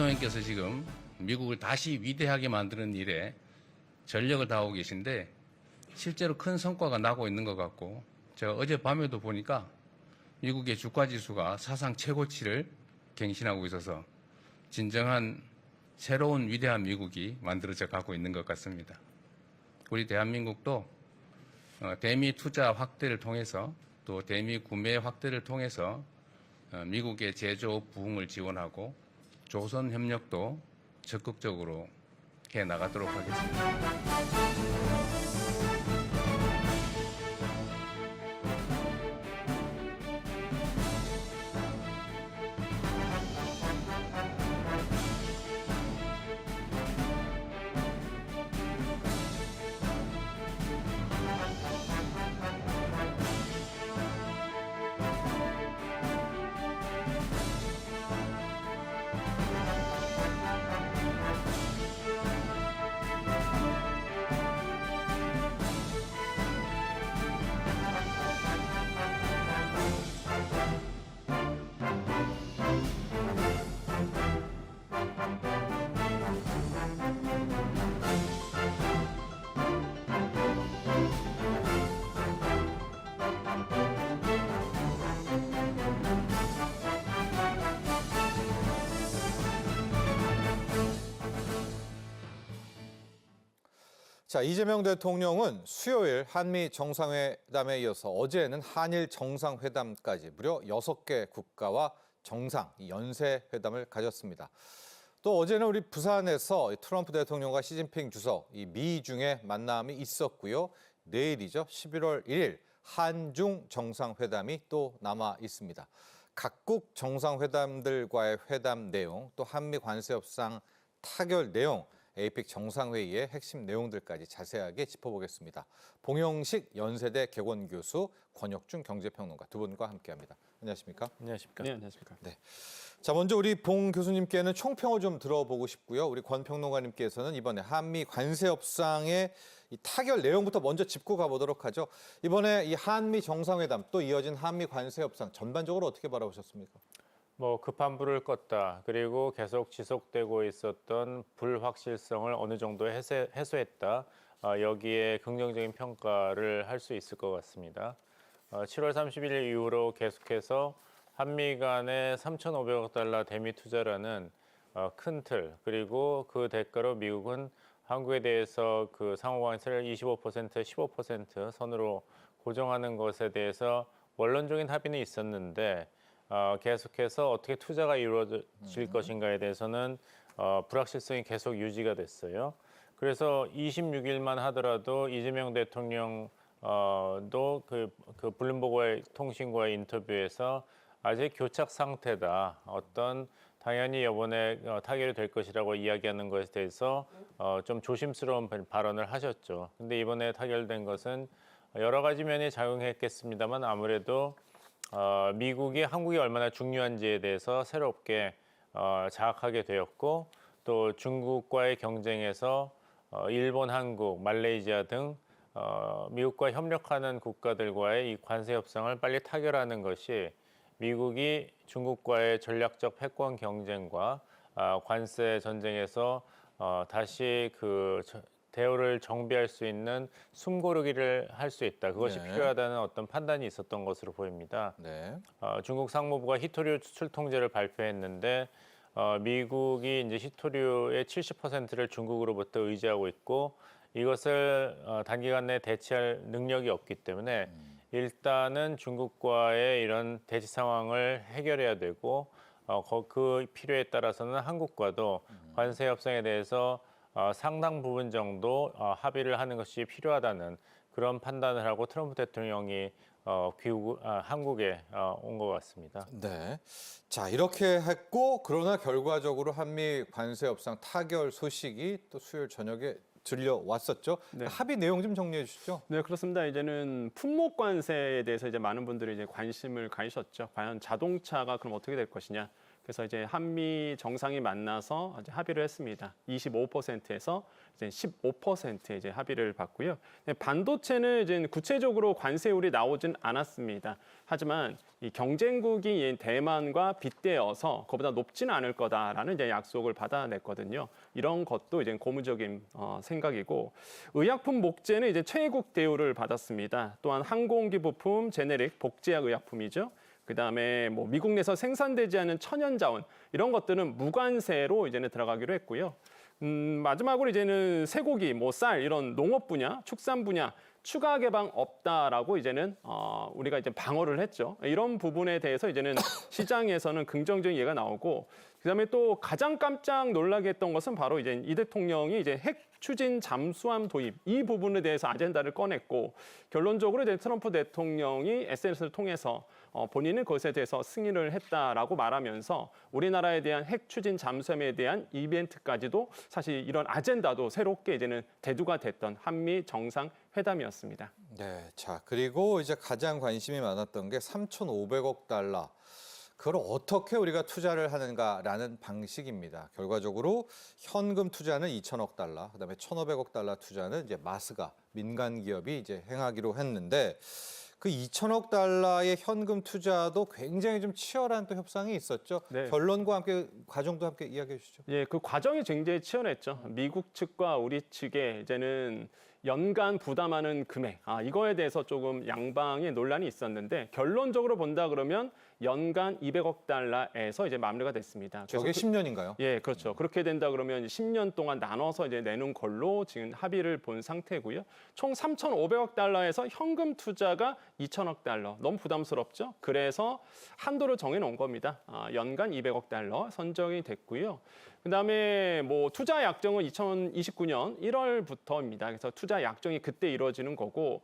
대통령께서 지금 미국을 다시 위대하게 만드는 일에 전력을 다하고 계신데 실제로 큰 성과가 나고 있는 것 같고 제가 어젯밤에도 보니까 미국의 주가 지수가 사상 최고치를 갱신하고 있어서 진정한 새로운 위대한 미국이 만들어져 가고 있는 것 같습니다. 우리 대한민국도 어, 대미 투자 확대를 통해서 또 대미 구매 확대를 통해서 어, 미국의 제조업 부흥을 지원하고 조선 협력도 적극적으로 해 나가도록 하겠습니다. 자, 이재명 대통령은 수요일 한미 정상회담에 이어서 어제는 한일 정상회담까지 무려 여섯 개 국가와 정상 이 연쇄 회담을 가졌습니다. 또 어제는 우리 부산에서 이 트럼프 대통령과 시진핑 주석 이 미중의 만남이 있었고요. 내일이죠. 11월 1일 한중 정상회담이 또 남아 있습니다. 각국 정상회담들과의 회담 내용, 또 한미 관세 협상 타결 내용, 에이펙 정상회의의 핵심 내용들까지 자세하게 짚어보겠습니다. 봉영식 연세대 개원 교수, 권혁준 경제평론가 두 분과 함께합니다. 안녕하십니까? 안녕하십니까? 네, 안녕하십니까. 자, 먼저 우리 봉 교수님께는 총평을 좀 들어보고 싶고요. 우리 권 평론가님께서는 이번에 한미 관세 협상의 이 타결 내용부터 먼저 짚고 가보도록 하죠. 이번에 이 한미 정상회담 또 이어진 한미 관세 협상 전반적으로 어떻게 바라보셨습니까? 뭐 급한 불을 껐다. 그리고 계속 지속되고 있었던 불확실성을 어느 정도 해소, 해소했다. 어, 여기에 긍정적인 평가를 할 수 있을 것 같습니다. 어, 7월 30일 이후로 계속해서 한미 간의 3,500억 달러 대미 투자라는 어, 큰 틀, 그리고 그 대가로 미국은 한국에 대해서 그 상호관세를 25% 15% 선으로 고정하는 것에 대해서 원론적인 합의는 있었는데 어, 계속해서 어떻게 투자가 이루어질 것인가에 대해서는 어, 불확실성이 계속 유지가 됐어요. 그래서 26일만 하더라도 이재명 대통령도 그, 그 블룸버그의 통신과의 인터뷰에서 아직 교착 상태다. 어떤 당연히 이번에 어, 타결이 될 것이라고 이야기하는 것에 대해서 어, 좀 조심스러운 발- 발언을 하셨죠. 근데 이번에 타결된 것은 여러 가지 면이 작용했겠습니다만 아무래도 어, 미국이 한국이 얼마나 중요한지에 대해서 새롭게 어, 자각하게 되었고 또 중국과의 경쟁에서 어, 일본, 한국, 말레이시아 등 어, 미국과 협력하는 국가들과의 이 관세 협상을 빨리 타결하는 것이 미국이 중국과의 전략적 패권 경쟁과 아, 관세 전쟁에서 어, 다시 그 저- 대우를 정비할 수 있는 숨고르기를 할 수 있다. 그것이 네. 필요하다는 어떤 판단이 있었던 것으로 보입니다. 네. 어, 중국 상무부가 히토류 수출 통제를 발표했는데 어, 미국이 이제 히토류의 70%를 중국으로부터 의지하고 있고 이것을 어, 단기간 내에 대체할 능력이 없기 때문에 일단은 중국과의 이런 대치 상황을 해결해야 되고 어, 거- 그 필요에 따라서는 한국과도 관세 협상에 대해서 어, 상당 부분 정도 어, 합의를 하는 것이 필요하다는 그런 판단을 하고 트럼프 대통령이 어, 귀국, 아, 한국에 어, 온것 같습니다. 네. 자, 이렇게 했고 그러나 결과적으로 한미 관세 협상 타결 소식이 또 수요일 저녁에 들려왔었죠. 네. 합의 내용 좀 정리해 주시죠. 네, 그렇습니다. 이제는 품목 관세에 대해서 이제 많은 분들이 이제 관심을 가지셨죠. 과연 자동차가 그럼 어떻게 될 것이냐. 그래서 이제 한미 정상이 만나서 이제 합의를 했습니다. 25%에서 이제 15% 이제 합의를 봤고요. 네, 반도체는 이제 구체적으로 관세율이 나오진 않았습니다. 하지만 이 경쟁국이 대만과 빗대어서 그보다 높지는 않을 거다라는 이제 약속을 받아냈거든요. 이런 것도 이제 고무적인 어, 생각이고 의약품 목재는 이제 최애국 대우를 받았습니다. 또한 항공기 부품, 제네릭, 복제약 의약품이죠. 그다음에 뭐 미국 내에서 생산되지 않은 천연 자원 이런 것들은 무관세로 이제는 들어가기로 했고요. 음, 마지막으로 이제는 쇠고기, 뭐 쌀 이런 농업 분야, 축산 분야 추가 개방 없다라고 이제는 어, 우리가 이제 방어를 했죠. 이런 부분에 대해서 이제는 시장에서는 긍정적인 예가 나오고 그다음에 또 가장 깜짝 놀라게 했던 것은 바로 이제 이 대통령이 이제 핵 추진 잠수함 도입 이 부분에 대해서 아젠다를 꺼냈고 결론적으로 이제 트럼프 대통령이 SNS를 통해서 어, 본인은 그것에 대해서 승인을 했다라고 말하면서 우리나라에 대한 핵 추진 잠수함에 대한 이벤트까지도 사실 이런 아젠다도 새롭게 이제는 대두가 됐던 한미 정상 회담이었습니다. 네, 자 그리고 이제 가장 관심이 많았던 게 3,500억 달러. 그걸 어떻게 우리가 투자를 하는가라는 방식입니다. 결과적으로 현금 투자는 2천억 달러, 그다음에 1,500억 달러 투자는 이제 마스가 민간 기업이 이제 행하기로 했는데 그 2천억 달러의 현금 투자도 굉장히 좀 치열한 또 협상이 있었죠. 네. 결론과 함께 과정도 함께 이야기해 주시죠. 예, 그 과정이 굉장히 치열했죠. 미국 측과 우리 측에 이제는 연간 부담하는 금액, 아, 이거에 대해서 조금 양방의 논란이 있었는데 결론적으로 본다 그러면 연간 200억 달러에서 이제 마무리가 됐습니다. 저게 그- 10년인가요? 예, 그렇죠. 그렇게 된다 그러면 10년 동안 나눠서 이제 내는 걸로 지금 합의를 본 상태고요. 총 3,500억 달러에서 현금 투자가 2천억 달러. 너무 부담스럽죠? 그래서 한도를 정해 놓은 겁니다. 아, 연간 200억 달러 선정이 됐고요. 그다음에 뭐 투자 약정은 2029년 1월부터입니다. 그래서 투자 약정이 그때 이루어지는 거고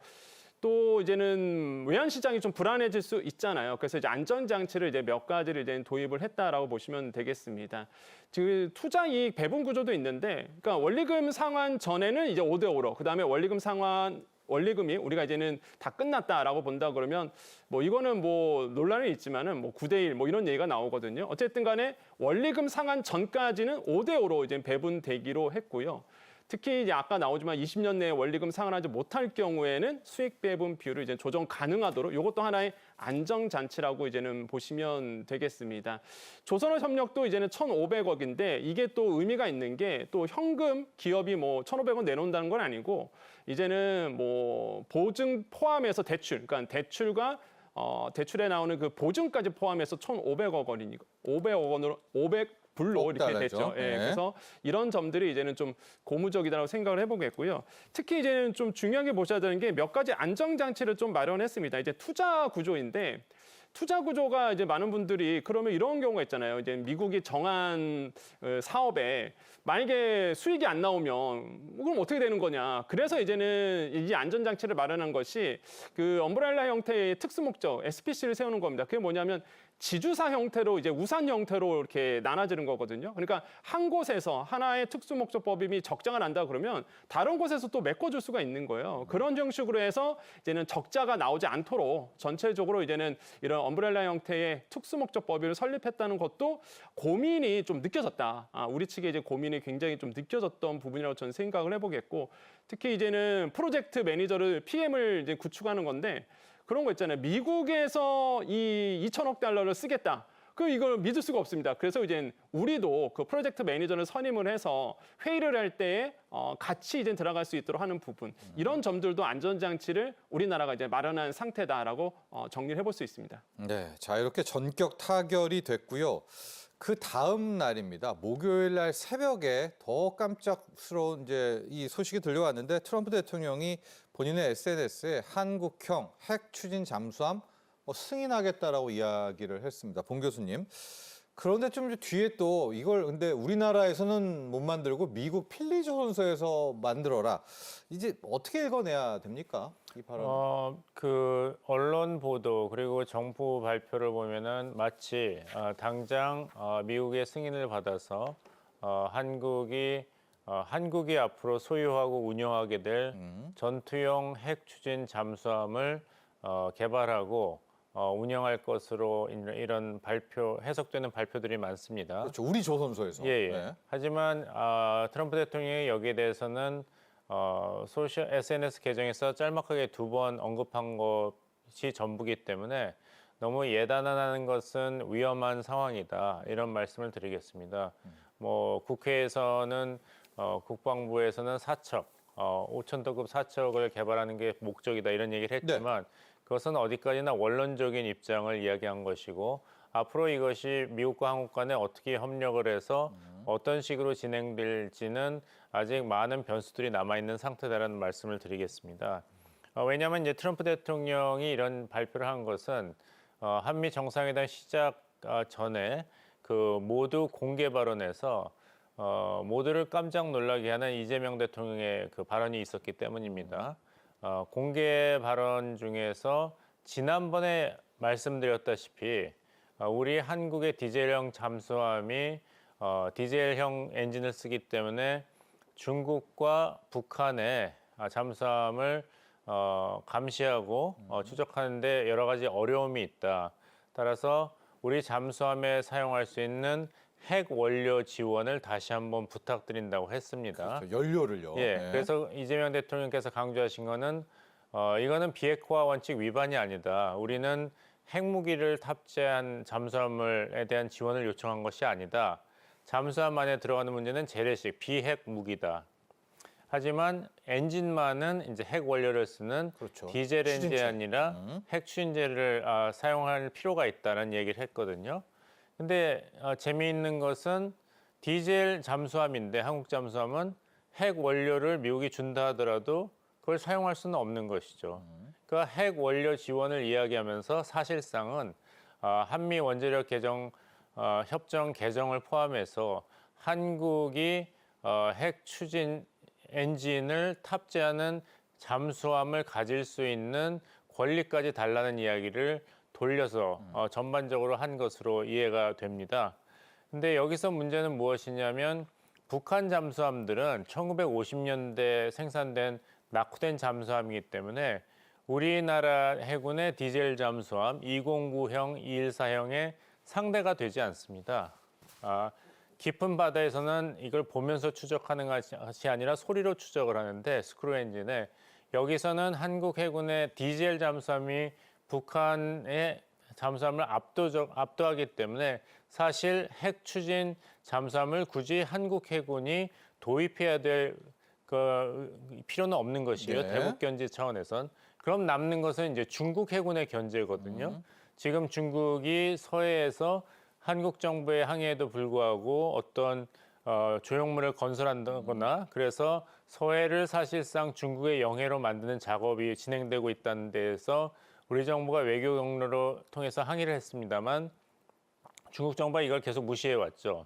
또 이제는 외환 시장이 좀 불안해질 수 있잖아요. 그래서 이제 안전 장치를 이제 몇 가지를 이제 도입을 했다라고 보시면 되겠습니다. 지금 투자 이익 배분 구조도 있는데, 그러니까 원리금 상환 전에는 이제 5대 5로, 그다음에 원리금 상환 원리금이 우리가 이제는 다 끝났다라고 본다 그러면 뭐 이거는 뭐 논란은 있지만은 뭐 9대 1 뭐 이런 얘기가 나오거든요. 어쨌든 간에 원리금 상환 전까지는 5대 5로 이제 배분되기로 했고요. 특히 이제 아까 나오지만 20년 내에 원리금 상환하지 못할 경우에는 수익 배분 비율을 이제 조정 가능하도록 이것도 하나의 안정 잔치라고 이제는 보시면 되겠습니다. 조선업 협력도 이제는 1,500억인데 이게 또 의미가 있는 게 또 현금 기업이 뭐 1,500원 내놓는다는 건 아니고 이제는 뭐 보증 포함해서 대출, 그러니까 대출과 어, 대출에 나오는 그 보증까지 포함해서 1,500억 원이니까 500억 원으로 500 불로 억 이렇게. 됐죠. 예, 네. 그래서 이런 점들이 이제는 좀 고무적이다라고 생각을 해보겠고요. 특히 이제는 좀 중요하게 보셔야 되는 게 몇 가지 안정 장치를 좀 마련했습니다. 이제 투자 구조인데 투자 구조가 이제 많은 분들이 그러면 이런 경우가 있잖아요. 이제 미국이 정한 어, 사업에 만약에 수익이 안 나오면 그럼 어떻게 되는 거냐. 그래서 이제는 이 안전 장치를 마련한 것이 그 엄브렐라 형태의 특수 목적 SPC를 세우는 겁니다. 그게 뭐냐면 지주사 형태로 이제 우산 형태로 이렇게 나눠지는 거거든요. 그러니까 한 곳에서 하나의 특수 목적 법인이 적자가 난다 그러면 다른 곳에서 또 메꿔줄 수가 있는 거예요. 그런 형식으로 해서 이제는 적자가 나오지 않도록 전체적으로 이제는 이런 엄브렐라 형태의 특수 목적 법인을 설립했다는 것도 고민이 좀 느껴졌다. 아, 우리 측에 이제 고민이 굉장히 좀 느껴졌던 부분이라고 저는 생각을 해보겠고 특히 이제는 프로젝트 매니저를 PM을 이제 구축하는 건데 그런 거 있잖아요. 미국에서 이 2천억 달러를 쓰겠다. 그 이걸 믿을 수가 없습니다. 그래서 이제 우리도 그 프로젝트 매니저를 선임을 해서 회의를 할 때에 어, 같이 이제 들어갈 수 있도록 하는 부분 이런 점들도 안전 장치를 우리나라가 이제 마련한 상태다라고 어, 정리를 해볼 수 있습니다. 네, 자 이렇게 전격 타결이 됐고요. 그 다음 날입니다. 목요일 날 새벽에 더 깜짝스러운 이제 이 소식이 들려왔는데 트럼프 대통령이 본인의 SNS에 한국형 핵 추진 잠수함 뭐 승인하겠다라고 이야기를 했습니다. 봉 교수님. 그런데 좀 뒤에 또 이걸 근데 우리나라에서는 못 만들고 미국 필리 조선소에서 만들어라. 이제 어떻게 읽어내야 됩니까? 이 발언. 어, 그 언론 보도 그리고 정부 발표를 보면은 마치 어, 당장 어, 미국의 승인을 받아서 어, 한국이 어, 한국이 앞으로 소유하고 운영하게 될 전투용 핵 추진 잠수함을 어, 개발하고 어, 운영할 것으로 이런- 이런 발표 해석되는 발표들이 많습니다. 그렇죠. 우리 조선소에서. 예, 예. 네. 하지만 아, 트럼프 대통령이 여기에 대해서는 어, 소셜 SNS 계정에서 짤막하게 두 번 언급한 것이 전부기 때문에 너무 예단하는 것은 위험한 상황이다 이런 말씀을 드리겠습니다. 뭐 국회에서는 어, 국방부에서는 사척 어, 5천 도급 사척을 개발하는 게 목적이다 이런 얘기를 했지만 그것은 어디까지나 원론적인 입장을 이야기한 것이고 앞으로 이것이 미국과 한국 간에 어떻게 협력을 해서 어떤 식으로 진행될지는 아직 많은 변수들이 남아 있는 상태다라는 말씀을 드리겠습니다. 어, 왜냐하면 이제 트럼프 대통령이 이런 발표를 한 것은 어, 한미 정상회담 시작 아, 전에 그 모두 공개 발언에서 어, 모두를 깜짝 놀라게 하는 이재명 대통령의 그 발언이 있었기 때문입니다. 어, 공개 발언 중에서 지난번에 말씀드렸다시피 어, 우리 한국의 디젤형 잠수함이 어, 디젤형 엔진을 쓰기 때문에 중국과 북한의 아, 잠수함을 어, 감시하고 어, 추적하는데 여러 가지 어려움이 있다. 따라서 우리 잠수함에 사용할 수 있는 핵 원료 지원을 다시 한번 부탁드린다고 했습니다. 그렇죠. 연료를요. 예, 네. 그래서 이재명 대통령께서 강조하신 거는 어, 이거는 비핵화 원칙 위반이 아니다. 우리는 핵무기를 탑재한 잠수함을에 대한 지원을 요청한 것이 아니다. 잠수함 안에 들어가는 문제는 재래식 비핵 무기다. 하지만 엔진만은 이제 핵 원료를 쓰는 그렇죠. 디젤 엔진이 추진체. 아니라 음. 핵 추진제를 아, 사용할 필요가 있다는 얘기를 했거든요. 근데 어, 재미있는 것은 디젤 잠수함인데 한국 잠수함은 핵 원료를 미국이 준다 하더라도 그걸 사용할 수는 없는 것이죠. 그러니까 핵 원료 지원을 이야기하면서 사실상은 아, 한미 원자력 개정 어, 협정 개정을 포함해서 한국이 어, 핵 추진 엔진을 탑재하는 잠수함을 가질 수 있는 권리까지 달라는 이야기를 돌려서 어, 전반적으로 한 것으로 이해가 됩니다. 근데 여기서 문제는 무엇이냐면 북한 잠수함들은 1950년대 생산된 낙후된 잠수함이기 때문에 우리나라 해군의 디젤 잠수함 209형, 214형의 상대가 되지 않습니다. 아, 깊은 바다에서는 이걸 보면서 추적하는 것이 아니라 소리로 추적을 하는데 스크루 엔진에 여기서는 한국 해군의 디젤 잠수함이 북한의 잠수함을 압도적 압도하기 때문에 사실 핵 추진 잠수함을 굳이 한국 해군이 도입해야 될 그 필요는 없는 것이에요. 네. 대북 견제 차원에선 그럼 남는 것은 이제 중국 해군의 견제거든요. 지금 중국이 서해에서 한국 정부의 항의에도 불구하고 어떤 어, 조형물을 건설한다거나 그래서 서해를 사실상 중국의 영해로 만드는 작업이 진행되고 있다는 데에서 우리 정부가 외교 경로로 통해서 항의를 했습니다만 중국 정부가 이걸 계속 무시해 왔죠.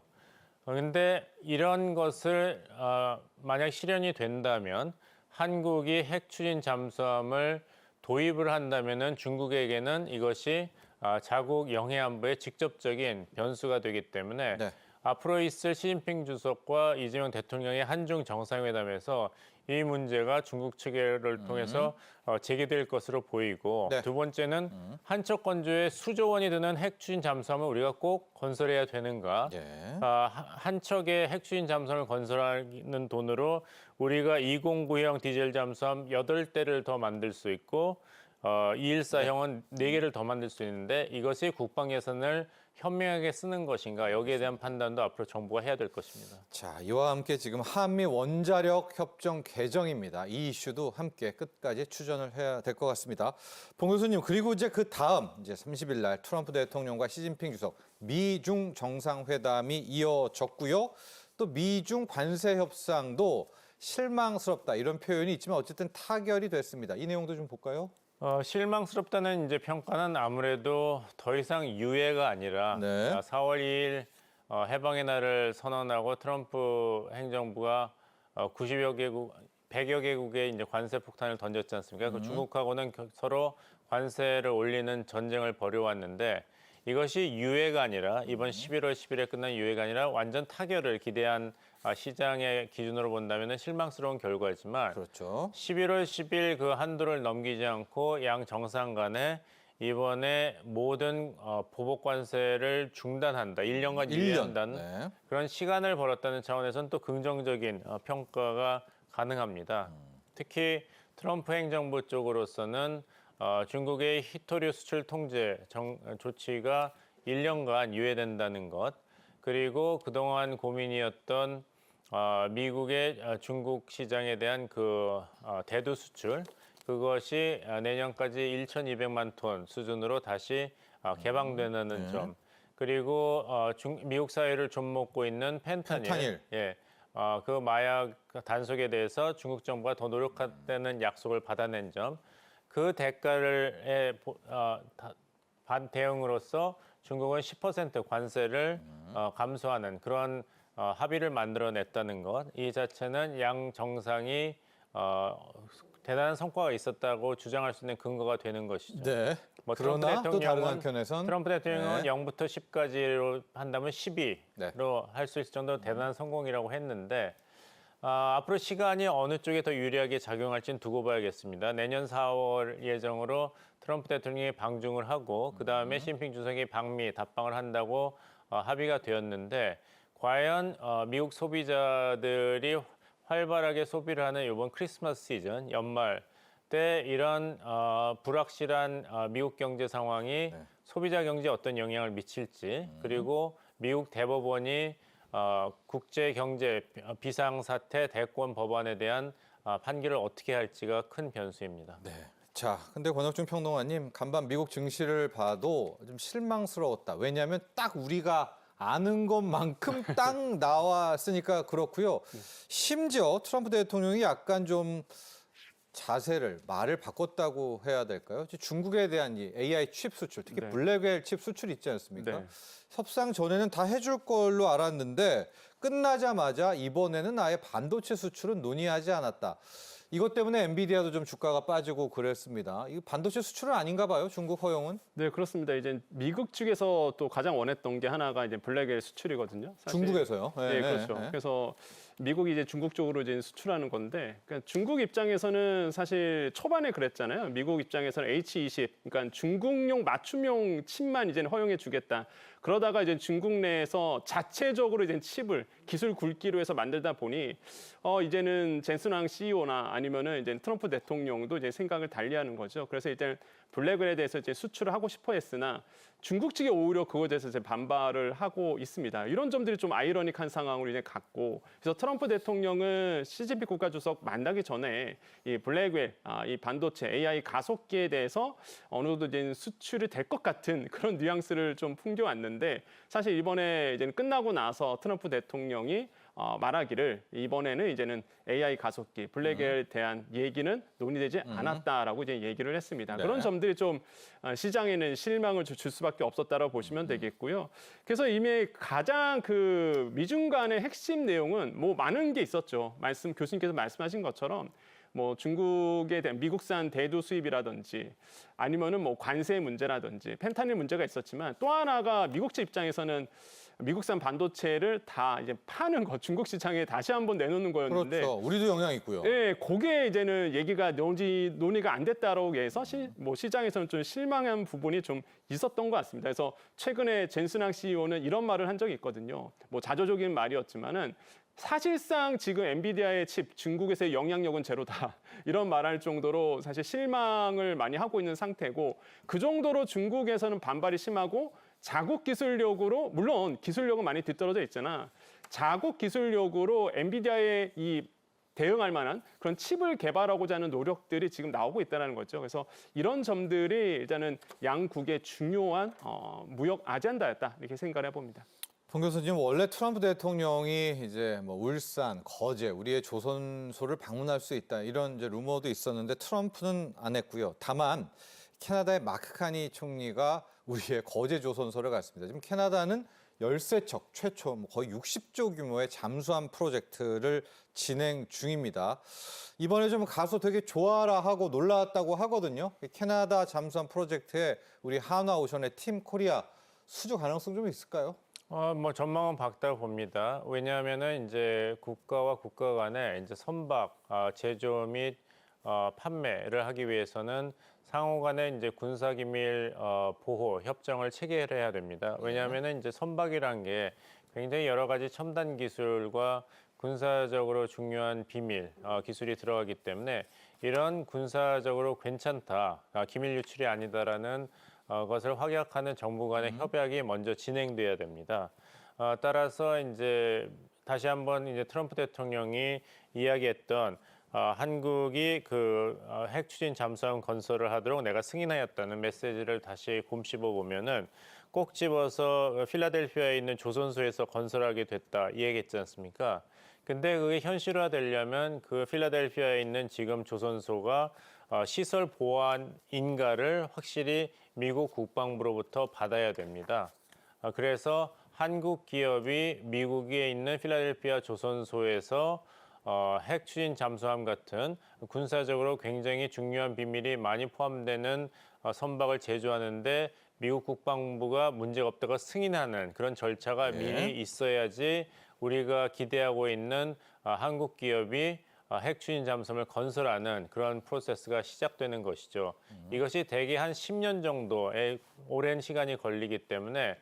그런데 이런 것을 어, 만약 실현이 된다면 한국이 핵 추진 잠수함을 도입을 한다면은 중국에게는 이것이 아, 자국 영해 안보에 직접적인 변수가 되기 때문에 네. 앞으로 있을 시진핑 주석과 이재명 대통령의 한중 정상회담에서 이 문제가 중국 측을 통해서 어, 제기될 것으로 보이고 네. 두 번째는 한척 건조에 수조 원이 드는 핵 추진 잠수함을 우리가 꼭 건설해야 되는가? 예. 아, 하- 한 척의 핵추진 잠수함을 건설하는 돈으로 우리가 209형 디젤 잠수함 8대를 더 만들 수 있고 어, 214형은 네개를 더 만들 수 있는데 이것이 국방 예산을 현명하게 쓰는 것인가 여기에 대한 판단도 앞으로 정부가 해야 될 것입니다. 자, 이와 함께 지금 한미 원자력 협정 개정입니다. 이 이슈도 함께 끝까지 추전을 해야 될 것 같습니다. 봉 교수님, 그리고 이제 그 다음 이제 30일 날 트럼프 대통령과 시진핑 주석 미중 정상회담이 이어졌고요. 또 미중 관세 협상도 실망스럽다 이런 표현이 있지만 어쨌든 타결이 됐습니다. 이 내용도 좀 볼까요? 어, 실망스럽다는 이제 평가는 아무래도 더 이상 유예가 아니라 네. 아, 4월 2일 어, 해방의 날을 선언하고 트럼프 행정부가 어, 90여 개국, 100여 개국에 이제 관세 폭탄을 던졌지 않습니까? 그 중국하고는 겨- 서로 관세를 올리는 전쟁을 벌여왔는데 이것이 유예가 아니라 이번 11월 10일에 끝난 유예가 아니라 완전 타결을 기대한 아, 시장의 기준으로 본다면 실망스러운 결과지만 그렇죠. 11월 10일 그 한도를 넘기지 않고 양 정상 간에 이번에 모든 어, 보복 관세를 중단한다. 1년간 유예한다는 네. 그런 시간을 벌었다는 차원에서는 또 긍정적인 어, 평가가 가능합니다. 특히 트럼프 행정부 쪽으로서는 어, 중국의 히토류 수출 통제 정- 조치가 1년간 유예된다는 것, 그리고 그동안 고민이었던 어, 미국의 어, 중국 시장에 대한 그 어, 대두 수출 그것이 어, 내년까지 1,200만 톤 수준으로 다시 어, 개방되는 네. 점. 그리고 어, 중, 미국 사회를 좀 먹고 있는 펜타닐, 펜타닐. 예, 어, 그 마약 단속에 대해서 중국 정부가 더 노력하다는 약속을 받아낸 점, 그 대가를 에, 보- 어, 다- 반 대응으로서 중국은 10% 관세를 어, 감소하는 그런 어, 합의를 만들어냈다는 것, 이 자체는 양 정상이 어, 대단한 성과가 있었다고 주장할 수 있는 근거가 되는 것이죠. 네. 뭐 그러나 또 다른 한편에선 트럼프 대통령은 네. 0부터 10까지로 한다면 12로 네. 할수 있을 정도로 대단한 성공이라고 했는데 아, 앞으로 시간이 어느 쪽에 더 유리하게 작용할지는 두고 봐야겠습니다. 내년 4월 예정으로 트럼프 대통령이 방중을 하고 그 다음에 시진핑 주석이 방미 답방을 한다고 어, 합의가 되었는데 과연 어, 미국 소비자들이 활발하게 소비를 하는 이번 크리스마스 시즌 연말 때 이런 어, 불확실한 어, 미국 경제 상황이 소비자 경제에 어떤 영향을 미칠지 그리고 미국 대법원이 어, 국제 경제 비상 사태 대권 법안에 대한 어, 판결을 어떻게 할지가 큰 변수입니다. 네. 자, 근데 권혁중 평론가님 간밤 미국 증시를 봐도 좀 실망스러웠다. 왜냐하면 딱 우리가 아는 것만큼 딱 나왔으니까 그렇고요. 심지어 트럼프 대통령이 약간 좀 자세를 말을 바꿨다고 해야 될까요? 중국에 대한 이 AI 칩 수출, 특히 네. 블랙웰 칩 수출 있지 않습니까? 네. 협상 전에는 다 해줄 걸로 알았는데 끝나자마자 이번에는 아예 반도체 수출은 논의하지 않았다. 이것 때문에 엔비디아도 좀 주가가 빠지고 그랬습니다. 이거 반도체 수출은 아닌가 봐요, 중국 허용은? 네, 그렇습니다. 이제 미국 측에서 또 가장 원했던 게 하나가 이제 블랙의 수출이거든요. 사실. 중국에서요. 네, 그렇죠. 네. 그래서 미국이 이제 중국 쪽으로 이제 수출하는 건데, 그러니까 중국 입장에서는 사실 초반에 그랬잖아요. 미국 입장에서는 H20, 그러니까 중국용 맞춤용 칩만 이제는 허용해 주겠다. 그러다가 이제 중국 내에서 자체적으로 이제 칩을 기술 굵기로 해서 만들다 보니 어 이제는 젠슨왕 CEO나 아니면은 이제 트럼프 대통령도 이제 생각을 달리하는 거죠. 그래서 이제 블랙웰에 대해서 이제 수출을 하고 싶어 했으나 중국 측이 오히려 그거에 대해서 이제 반발을 하고 있습니다. 이런 점들이 좀 아이러닉한 상황으로 이제 갔고 그래서 트럼프 대통령은 시진핑 국가주석 만나기 전에 이 블랙웰, 아, 이 반도체 AI 가속기에 대해서 어느 정도 이제 수출이 될 것 같은 그런 뉘앙스를 좀 풍겨왔는데 사실 이번에 이제 끝나고 나서 트럼프 대통령이 어, 말하기를 이번에는 이제는 AI 가속기 블랙웰에 대한 얘기는 논의되지 않았다라고 이제 얘기를 했습니다. 네. 그런 점들이 좀 어, 시장에는 실망을 주- 줄 수밖에 없었다라고 보시면 되겠고요. 그래서 이미 가장 그 미중 간의 핵심 내용은 뭐 많은 게 있었죠. 말씀 교수님께서 말씀하신 것처럼 뭐 중국에 대한 미국산 대두 수입이라든지 아니면은 뭐 관세 문제라든지 펜타닐 문제가 있었지만 또 하나가 미국 측 입장에서는 미국산 반도체를 다 이제 파는 거 중국 시장에 다시 한번 내놓는 거였는데 그렇죠. 우리도 영향 있고요. 예, 그게 이제는 얘기가 논의, 논의가 안 됐다라고 해서 시, 뭐 시장에서는 좀 실망한 부분이 좀 있었던 것 같습니다. 그래서 최근에 젠슨왕 CEO는 이런 말을 한 적이 있거든요. 뭐 자조적인 말이었지만은 사실상 지금 엔비디아의 칩 중국에서의 영향력은 제로다 이런 말할 정도로 사실 실망을 많이 하고 있는 상태고 그 정도로 중국에서는 반발이 심하고 자국 기술력으로 물론 기술력은 많이 뒤떨어져 있잖아 자국 기술력으로 엔비디아의 이 대응할 만한 그런 칩을 개발하고자 하는 노력들이 지금 나오고 있다는 거죠. 그래서 이런 점들이 일단은 양국의 중요한 어, 무역 아젠다였다 이렇게 생각을 해봅니다. 봉 교수님 원래 트럼프 대통령이 이제 뭐 울산, 거제, 우리의 조선소를 방문할 수 있다 이런 이제 루머도 있었는데 트럼프는 안 했고요. 다만 캐나다의 마크 카니 총리가 우리의 거제 조선소를 갔습니다. 지금 캐나다는 13척 최초 뭐 거의 60조 규모의 잠수함 프로젝트를 진행 중입니다. 이번에 좀 가서 되게 좋아라 하고 놀랐다고 하거든요. 이 캐나다 잠수함 프로젝트에 우리 한화오션의 팀 코리아 수주 가능성 좀 있을까요? 어, 뭐 전망은 밝다고 봅니다. 왜냐하면은 이제 국가와 국가 간에 이제 선박 아, 제조 및 어, 판매를 하기 위해서는 상호간에 이제 군사 기밀 어, 보호 협정을 체결해야 됩니다. 왜냐하면은 이제 선박이란 게 굉장히 여러 가지 첨단 기술과 군사적으로 중요한 비밀 어, 기술이 들어가기 때문에 이런 군사적으로 괜찮다, 아, 기밀 유출이 아니다라는 어, 것을 확약하는 정부 간의 협약이 먼저 진행돼야 됩니다. 어, 따라서 이제 다시 한번 이제 트럼프 대통령이 이야기했던 어, 한국이 그 어, 핵 추진 잠수함 건설을 하도록 내가 승인하였다는 메시지를 다시 곰씹어 보면은 꼭 집어서 필라델피아에 있는 조선소에서 건설하게 됐다 이 얘기했지 않습니까? 근데 그게 현실화 되려면 그 필라델피아에 있는 지금 조선소가 어, 시설 보안 인가를 확실히 미국 국방부로부터 받아야 됩니다. 아, 그래서 한국 기업이 미국에 있는 필라델피아 조선소에서 어, 핵 추진 잠수함 같은 군사적으로 굉장히 중요한 비밀이 많이 포함되는 어, 선박을 제조하는데 미국 국방부가 문제가 없다고 승인하는 그런 절차가 네. 미리 있어야지 우리가 기대하고 있는 어, 한국 기업이 어, 핵 추진 잠수함을 건설하는 그런 프로세스가 시작되는 것이죠. 이것이 대개 한 10년 정도의 오랜 시간이 걸리기 때문에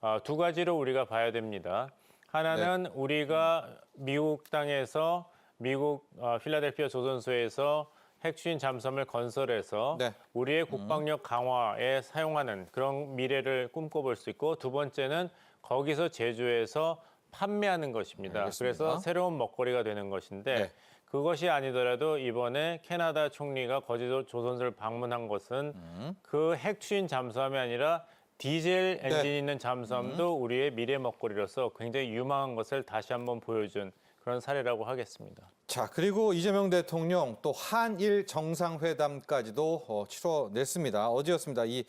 어, 두 가지로 우리가 봐야 됩니다. 하나는 우리가 미국 땅에서 미국 어, 필라델피아 조선소에서 핵 추진 잠수함을 건설해서 네. 우리의 국방력 강화에 사용하는 그런 미래를 꿈꿔볼 수 있고 두 번째는 거기서 제조해서 판매하는 것입니다. 알겠습니다. 그래서 새로운 먹거리가 되는 것인데 네. 그것이 아니더라도 이번에 캐나다 총리가 거제도 조선소를 방문한 것은 음. 그 핵추진 잠수함이 아니라 디젤 엔진 네. 있는 잠수함도 우리의 미래 먹거리로서 굉장히 유망한 것을 다시 한번 보여준 그런 사례라고 하겠습니다. 자, 그리고 이재명 대통령 또 한일 정상회담까지도 어, 치러냈습니다. 어제였습니다. 이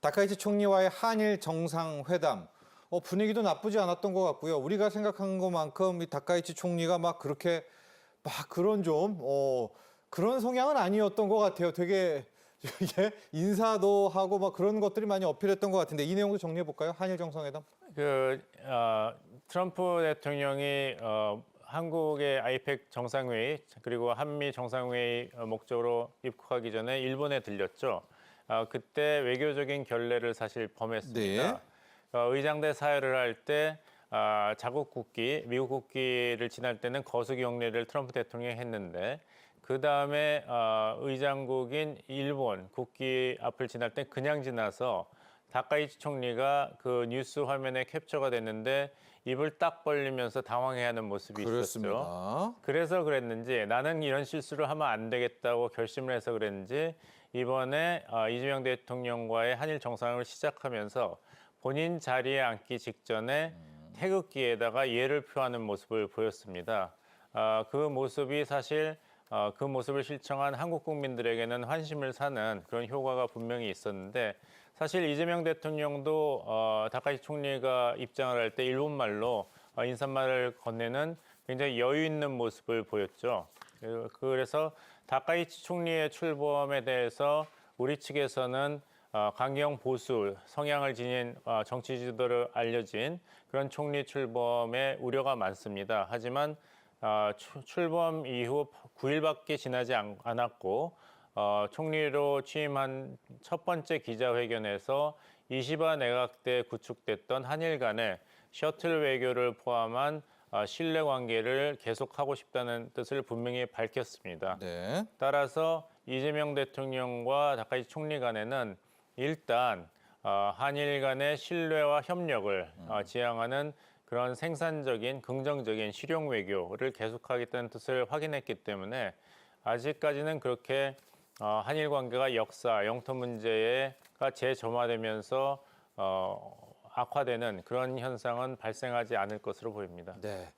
다카이치 총리와의 한일 정상회담 어, 분위기도 나쁘지 않았던 것 같고요. 우리가 생각한 것만큼 이 다카이치 총리가 막 그렇게 막 그런 좀 어, 그런 성향은 아니었던 것 같아요. 되게 이게 인사도 하고 막 그런 것들이 많이 어필했던 것 같은데 이 내용도 정리해 볼까요? 한일 정상회담. 그 어, 트럼프 대통령이 어, 한국의 아이펙 정상회의 그리고 한미 정상회의 어, 목적으로 입국하기 전에 일본에 들렸죠. 어, 그때 외교적인 결례를 사실 범했습니다. 네. 어, 의장대 사회를 할때 아, 자국 국기, 미국 국기를 지날 때는 거수 경례를 트럼프 대통령이 했는데 그 다음에 어, 의장국인 일본 국기 앞을 지날 때 그냥 지나서 다카이치 총리가 그 뉴스 화면에 캡처가 됐는데 입을 딱 벌리면서 당황해하는 모습이 있었죠. 그렇습니다. 그래서 그랬는지 나는 이런 실수를 하면 안 되겠다고 결심을 해서 그랬는지 이번에 어, 이재명 대통령과의 한일 정상회담을 시작하면서 본인 자리에 앉기 직전에 태극기에다가 예를 표하는 모습을 보였습니다. 어, 그 모습이 사실 어, 그 모습을 실청한 한국 국민들에게는 환심을 사는 그런 효과가 분명히 있었는데 사실 이재명 대통령도 어, 다카시 총리가 입장을 할 때 일본말로 어, 인사말을 건네는 굉장히 여유 있는 모습을 보였죠. 그- 그래서 다카이치 총리의 출범에 대해서 우리 측에서는 어, 강경 보수 성향을 지닌 어, 정치 지도를 알려진 그런 총리 출범에 우려가 많습니다. 하지만 어, 추- 출범 이후 9일밖에 지나지 않, 않았고 어, 총리로 취임한 첫 번째 기자회견에서 이시바 내각 때 구축됐던 한일 간의 셔틀 외교를 포함한 어, 신뢰 관계를 계속하고 싶다는 뜻을 분명히 밝혔습니다. 네. 따라서 이재명 대통령과 다카이치 총리 간에는 일단 어, 한일 간의 신뢰와 협력을 어, 지향하는 그런 생산적인 긍정적인 실용 외교를 계속하겠다는 뜻을 확인했기 때문에 아직까지는 그렇게 어, 한일 관계가 역사 영토 문제가 재점화되면서 어, 악화되는 그런 현상은 발생하지 않을 것으로 보입니다. 네.